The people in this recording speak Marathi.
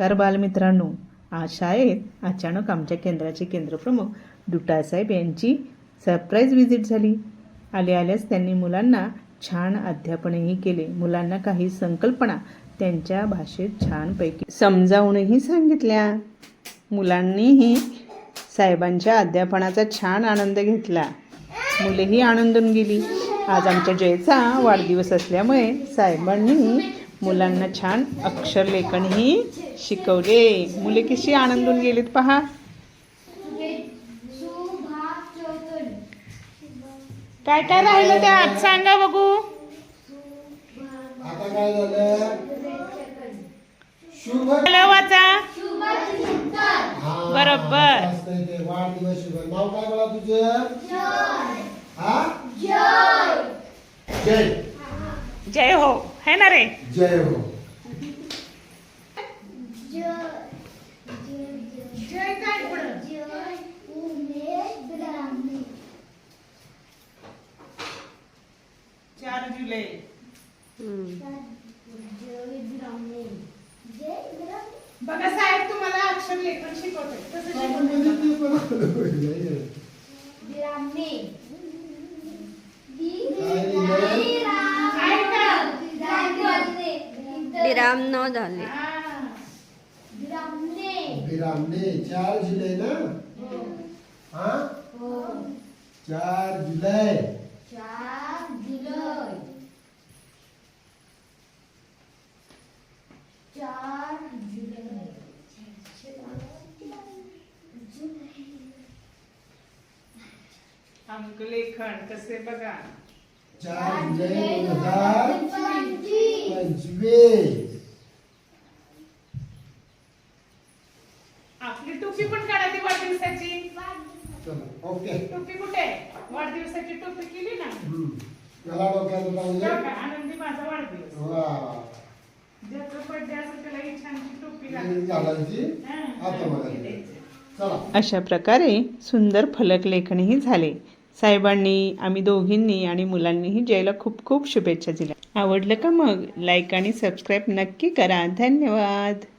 नमस्कार बालमित्रांनो. आज शाळेत अचानक आमच्या केंद्राचे केंद्रप्रमुख दुटासाहेब यांची सरप्राईज व्हिजिट झाली. आले आल्यास त्यांनी मुलांना छान अध्यापनही केले. मुलांना काही संकल्पना त्यांच्या भाषेत छानपैकी समजावूनही सांगितल्या. मुलांनीही साहेबांच्या अध्यापनाचा छान आनंद घेतला. मुलेही आनंदून गेली. आज आमच्या जयचा वाढदिवस असल्यामुळे साहेबांनी मुलांना छान अक्षरलेखनही शिकवले. मुले कशी आनंदून गेलीत पहा. काय काय राहिलं त्यात? सांगा बघू. आता काय झालं? शुभ हॅलो वाचा. बरोबर. हा? जय हो. है ना रे? जय हो। चार जुलै। बघा साहेब तुम्हाला अक्षर लेखन शिकवते विराम न झाले. विरामने चार जुलै ना? हा? चार जुलै. अंक लेखन कसे बघा? चार जुलै दोन हज़ार पंचवीस. टोपी पण काढायची वाढदिवसाची. चला ओके. टोपी कुठे आहे? वाढदिवसाची टोपी केली ना? हम्म. मला डोक्यात पाहिजे बघा, आनंदी माझा वाढदिवस. वा. ज्याचा बर्थडे असेल त्याला ही छानशी टोपी हे घालायची. घालायची? हा, आता मला चला. अशा प्रकारे सुंदर फलक लेखनही झाले. साहेबांनी आम्ही दोघींनी आणि मुलांनीही जयला खूप खूप शुभेच्छा दिल्या. आवडलं का मग? लाईक आणि सबस्क्राईब नक्की करा. धन्यवाद.